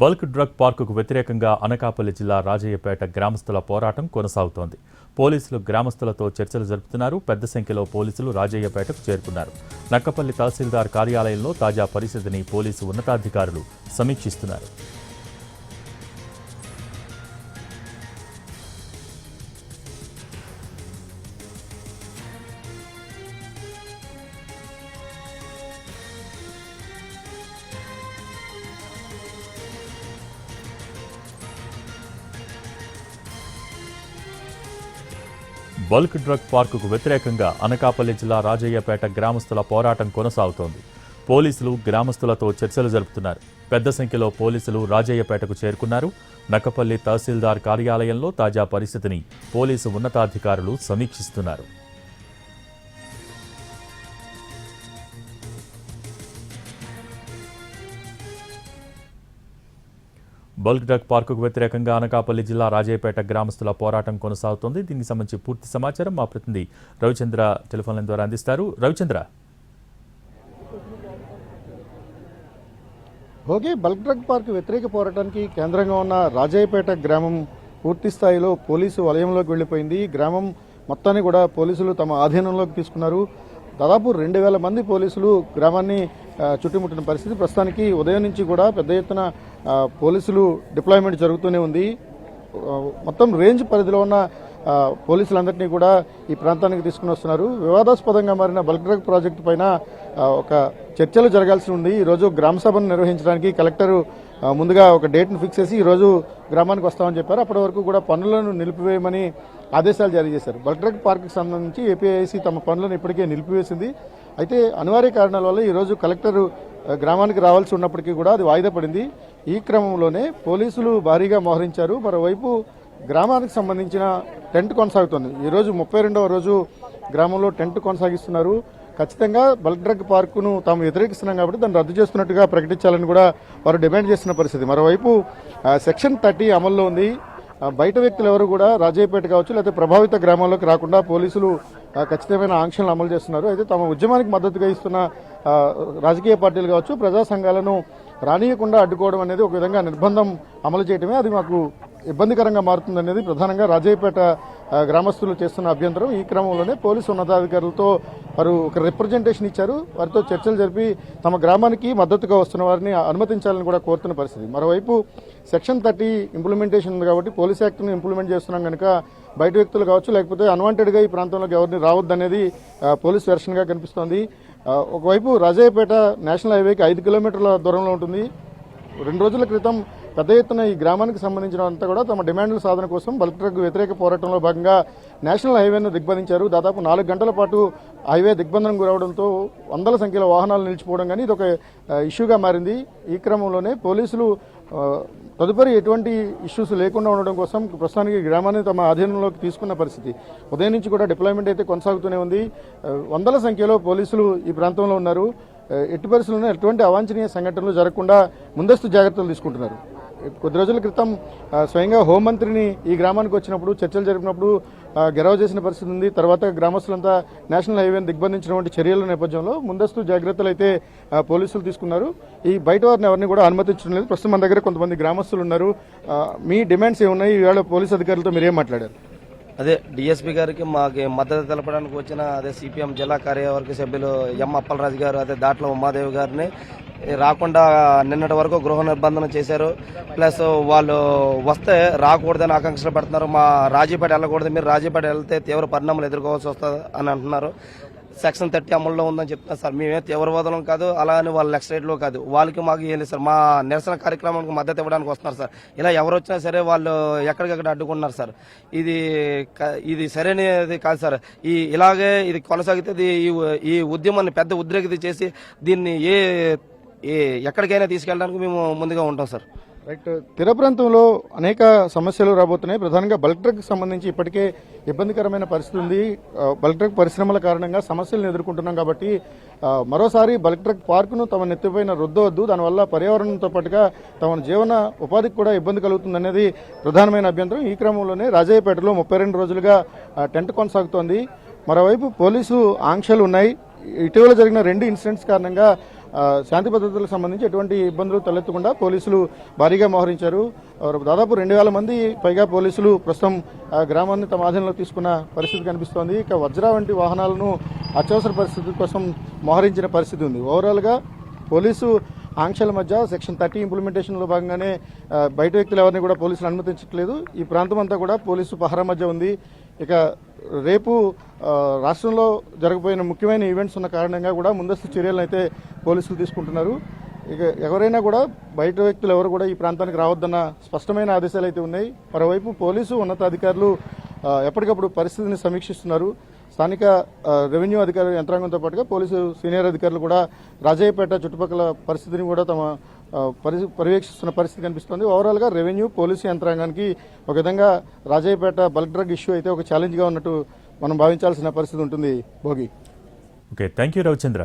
Bulk drug పార్కుకు వ్యతిరేకంగా అనకాపల్లి జిల్లా రాజయ్యపేట గ్రామస్తుల పోరాటం కొనసాగుతోంది. పోలీసులు గ్రామస్తులతో చర్చలు జరుపుతున్నారు. పెద్ద సంఖ్యలో పోలీసులు రాజయ్యపేటకు చేరుకున్నారు. నక్కపల్లి తహసీల్దార్ కార్యాలయంలో తాజా పరిస్థితిని పోలీసు ఉన్నతాధికారులు సమీక్షిస్తున్నారు. బల్క్ డ్రగ్ పార్కుకు వ్యతిరేకంగా అనకాపల్లి జిల్లా రాజయ్యపేట గ్రామస్తుల పోరాటం కొనసాగుతోంది. పోలీసులు గ్రామస్తులతో చర్చలు జరుపుతున్నారు. పెద్ద సంఖ్యలో పోలీసులు రాజయ్యపేటకు చేరుకున్నారు. నక్కపల్లి తహసీల్దార్ కార్యాలయంలో తాజా పరిస్థితిని పోలీసు ఉన్నతాధికారులు సమీక్షిస్తున్నారు. బల్క్ డ్రగ్ పార్కుకు వ్యతిరేకంగా అనకాపల్లి జిల్లా రాజయ్యపేట గ్రామస్తుల పోరాటం కొనసాగుతోంది. దీనికి సంబంధించి పూర్తి సమాచారం మా ప్రతినిధి రవిచంద్ర టెలిఫోన్ ద్వారా అందిస్తారు. Ravichandra. Okay bulk drug park వ్యతిరేక పోరాటానికి కేంద్రంగా ఉన్న రాజయ్యపేట గ్రామం పూర్తి స్థాయిలో పోలీసు వలయంలోకి వెళ్ళిపోయింది. గ్రామం మొత్తాన్ని కూడా పోలీసులు తమ ఆధీనంలోకి తీసుకున్నారు. దాదాపు రెండు వేల మంది పోలీసులు గ్రామాన్ని చుట్టుముట్టిన పరిస్థితి. ప్రస్తుతానికి ఉదయం నుంచి కూడా పెద్ద ఎత్తున పోలీసులు డిప్లాయ్మెంట్ జరుగుతూనే ఉంది. మొత్తం రేంజ్ పరిధిలో ఉన్న పోలీసులందరినీ కూడా ఈ ప్రాంతానికి తీసుకుని వస్తున్నారు. వివాదాస్పదంగా మారిన బల్క్ డ్రగ్ ప్రాజెక్టు పైన ఒక చర్చలు జరగాల్సి ఉంది. ఈరోజు గ్రామ సభను నిర్వహించడానికి కలెక్టరు ముందుగా ఒక డేట్ను ఫిక్స్ చేసి ఈరోజు గ్రామానికి వస్తామని చెప్పారు. అప్పటి వరకు కూడా పనులను నిలిపివేయమని ఆదేశాలు జారీ చేశారు. బల్క్ డ్రగ్ పార్క్కి సంబంధించి ఏపీఐసి తమ పనులను ఇప్పటికే నిలిపివేసింది. అయితే అనివార్య కారణాల వల్ల ఈరోజు కలెక్టరు గ్రామానికి రావాల్సి ఉన్నప్పటికీ కూడా అది వాయిదా పడింది. ఈ క్రమంలోనే పోలీసులు భారీగా మోహరించారు. మరోవైపు గ్రామానికి సంబంధించిన టెంట్ కొనసాగుతోంది. ఈరోజు ముప్పై రెండవ రోజు గ్రామంలో టెంట్ కొనసాగిస్తున్నారు. ఖచ్చితంగా బల్క్ డ్రగ్ పార్కును తాము వ్యతిరేకిస్తున్నాం కాబట్టి దాన్ని రద్దు చేస్తున్నట్టుగా ప్రకటించాలని కూడా వారు డిమాండ్ చేస్తున్న పరిస్థితి. మరోవైపు సెక్షన్ థర్టీ అమల్లో ఉంది. బయట వ్యక్తులు ఎవరు కూడా రాజయ్యపేట కావచ్చు లేకపోతే ప్రభావిత గ్రామాల్లోకి రాకుండా పోలీసులు ఖచ్చితమైన ఆంక్షలను అమలు చేస్తున్నారు. అయితే తమ ఉద్యమానికి మద్దతుగా ఇస్తున్న రాజకీయ పార్టీలు కావచ్చు ప్రజా సంఘాలను రానియకుండా అడ్డుకోవడం అనేది ఒక విధంగా నిర్బంధం అమలు చేయడమే అది మాకు ఇబ్బందికరంగా మారుతుందనేది ప్రధానంగా రాజయ్యపేట గ్రామస్తులు చేస్తున్న అభ్యంతరం. ఈ క్రమంలోనే పోలీసు ఉన్నతాధికారులతో వారు ఒక రిప్రజెంటేషన్ ఇచ్చారు. వారితో చర్చలు జరిపి తమ గ్రామానికి మద్దతుగా వస్తున్న వారిని అనుమతించాలని కూడా కోరుతున్న పరిస్థితి. మరోవైపు సెక్షన్ థర్టీ ఇంప్లిమెంటేషన్ ఉంది కాబట్టి పోలీస్ యాక్ట్ను ఇంప్లిమెంట్ చేస్తున్నాం కనుక బయట వ్యక్తులు కావచ్చు లేకపోతే అన్వాంటెడ్గా ఈ ప్రాంతంలోకి ఎవరిని రావద్దనేది అనేది పోలీస్ వెర్షన్గా కనిపిస్తోంది. ఒకవైపు రాజయ్యపేట నేషనల్ హైవేకి ఐదు కిలోమీటర్ల దూరంలో ఉంటుంది. రెండు రోజుల క్రితం పెద్ద ఎత్తున ఈ గ్రామానికి సంబంధించిన అంతా కూడా తమ డిమాండ్ల సాధన కోసం బల్క్ వ్యతిరేక పోరాటంలో భాగంగా నేషనల్ హైవేను దిగ్బంధించారు. దాదాపు నాలుగు గంటల పాటు హైవే దిగ్బంధనం గురవడంతో వందల సంఖ్యలో వాహనాలు నిలిచిపోవడం కానీ ఇది ఒక ఇష్యూగా మారింది. ఈ క్రమంలోనే పోలీసులు తదుపరి ఎటువంటి ఇష్యూస్ లేకుండా ఉండడం కోసం ప్రస్తుతానికి ఈ గ్రామాన్ని తమ ఆధీనంలోకి తీసుకున్న పరిస్థితి. ఉదయం నుంచి కూడా డిప్లాయ్మెంట్ అయితే కొనసాగుతూనే ఉంది. వందల సంఖ్యలో పోలీసులు ఈ ప్రాంతంలో ఉన్నారు. ఎట్టి పరిస్థితుల్లో ఎటువంటి అవాంఛనీయ సంఘటనలు జరగకుండా ముందస్తు జాగ్రత్తలు తీసుకుంటున్నారు. కొద్ది రోజుల క్రితం స్వయంగా హోంమంత్రిని ఈ గ్రామానికి వచ్చినప్పుడు చర్చలు జరిపినప్పుడు గెరవ చేసిన పరిస్థితి ఉంది. తర్వాత గ్రామస్తులంతా నేషనల్ హైవేని దిగ్బంధించినటువంటి చర్యల నేపథ్యంలో ముందస్తు జాగ్రత్తలు అయితే పోలీసులు తీసుకున్నారు. ఈ బయట వారిని ఎవరిని కూడా అనుమతించడం లేదు. ప్రస్తుతం మన దగ్గర కొంతమంది గ్రామస్తులు ఉన్నారు. మీ డిమాండ్స్ ఏమున్నాయి? ఈవేళ పోలీస్ అధికారులతో మీరేం మాట్లాడారు? అదే డిఎస్పీ గారికి మాకు మద్దతు తెలపడానికి వచ్చిన అదే సిపిఎం జిల్లా కార్యవర్గ సభ్యులు ఎం అప్పలరాజు గారు అదే దాట్లో ఉమాదేవి గారిని రాకుండా నిన్నటి వరకు గృహ నిర్బంధన చేశారు. ప్లస్ వాళ్ళు వస్తే రాకూడదని ఆకాంక్షలు పెడుతున్నారు. మా రాజీపేట వెళ్ళకూడదు. మీరు రాజీపేట వెళ్తే తీవ్ర పరిణామాలు ఎదుర్కోవాల్సి వస్తుంది అని అంటున్నారు. సెక్షన్ థర్టీ అమల్లో ఉందని చెప్తున్నారు సార్. మేమే తీవ్రవాదులం కాదు అలా అని వాళ్ళ లెక్స్ రేట్లో కాదు. వాళ్ళకి మాకు ఏం లేదు సార్. మా నిరసన కార్యక్రమానికి మద్దతు ఇవ్వడానికి వస్తున్నారు సార్. ఇలా ఎవరు వచ్చినా సరే వాళ్ళు ఎక్కడికక్కడ అడ్డుకుంటున్నారు సార్. ఇది ఇది సరైనది కాదు సార్. ఈ ఇలాగే ఇది కొనసాగితే ఇది ఈ ఈ ఉద్యమాన్ని పెద్ద ఉద్రేకిత చేసి దీన్ని ఏ ఏ ఎక్కడికైనా తీసుకెళ్ళడానికి మేము ముందుగా ఉంటాం సార్. రైట్ తీర ప్రాంతంలో అనేక సమస్యలు రాబోతున్నాయి. ప్రధానంగా బల్క్ డ్రగ్ సంబంధించి ఇప్పటికే ఇబ్బందికరమైన పరిస్థితి ఉంది. బల్క్ డ్రగ్ పరిశ్రమల కారణంగా సమస్యలను ఎదుర్కొంటున్నాం కాబట్టి మరోసారి బల్క్ డ్రగ్ పార్కును తమ నెత్తిపైన రుద్దవద్దు. దానివల్ల పర్యావరణంతో పాటుగా తమ జీవన ఉపాధికి కూడా ఇబ్బంది కలుగుతుందనేది ప్రధానమైన అభ్యంతరం. ఈ క్రమంలోనే రాజయ్యపేటలో ముప్పై రెండు రోజులుగా టెంట్ కొనసాగుతోంది. మరోవైపు పోలీసు ఆంక్షలు ఉన్నాయి. ఇటీవల జరిగిన రెండు ఇన్సిడెంట్స్ కారణంగా శాంతి భద్రతలకు సంబంధించి ఎటువంటి ఇబ్బందులు తలెత్తకుండా పోలీసులు భారీగా మోహరించారు. దాదాపు రెండు వేల మంది పైగా పోలీసులు ప్రస్తుతం గ్రామాన్ని తమ ఆధీనంలో తీసుకున్న పరిస్థితి కనిపిస్తోంది. ఇక వజ్ర వంటి వాహనాలను అత్యవసర పరిస్థితి కోసం మోహరించిన పరిస్థితి ఉంది. ఓవరాల్గా పోలీసు ఆంక్షల మధ్య సెక్షన్ థర్టీ ఇంప్లిమెంటేషన్లో భాగంగానే బయట వ్యక్తులు ఎవరిని కూడా పోలీసులు అనుమతించట్లేదు. ఈ ప్రాంతం అంతా కూడా పోలీసు పహరా మధ్య ఉంది. ఇక రేపు రాష్ట్రంలో జరగబోయిన ముఖ్యమైన ఈవెంట్స్ ఉన్న కారణంగా కూడా ముందస్తు చర్యలను అయితే పోలీసులు తీసుకుంటున్నారు. ఇక ఎవరైనా కూడా బయట వ్యక్తులు ఎవరు కూడా ఈ ప్రాంతానికి రావద్దన్న స్పష్టమైన ఆదేశాలు అయితే ఉన్నాయి. మరోవైపు పోలీసు ఉన్నతాధికారులు ఎప్పటికప్పుడు పరిస్థితిని సమీక్షిస్తున్నారు. స్థానిక రెవెన్యూ అధికారులు యంత్రాంగంతో పాటుగా పోలీసు సీనియర్ అధికారులు కూడా రాజయ్యపేట చుట్టుపక్కల పరిస్థితిని కూడా తమ పరి పర్యవేక్షిస్తున్న పరిస్థితి కనిపిస్తుంది. ఓవరాల్గా రెవెన్యూ పోలీసు యంత్రాంగానికి ఒక విధంగా రాజయ్యపేట బల్క్ డ్రగ్ ఇష్యూ అయితే ఒక ఛాలెంజ్గా ఉన్నట్టు మనం భావించాల్సిన పరిస్థితి ఉంటుంది Bhogi. Okay thank you Ravichandra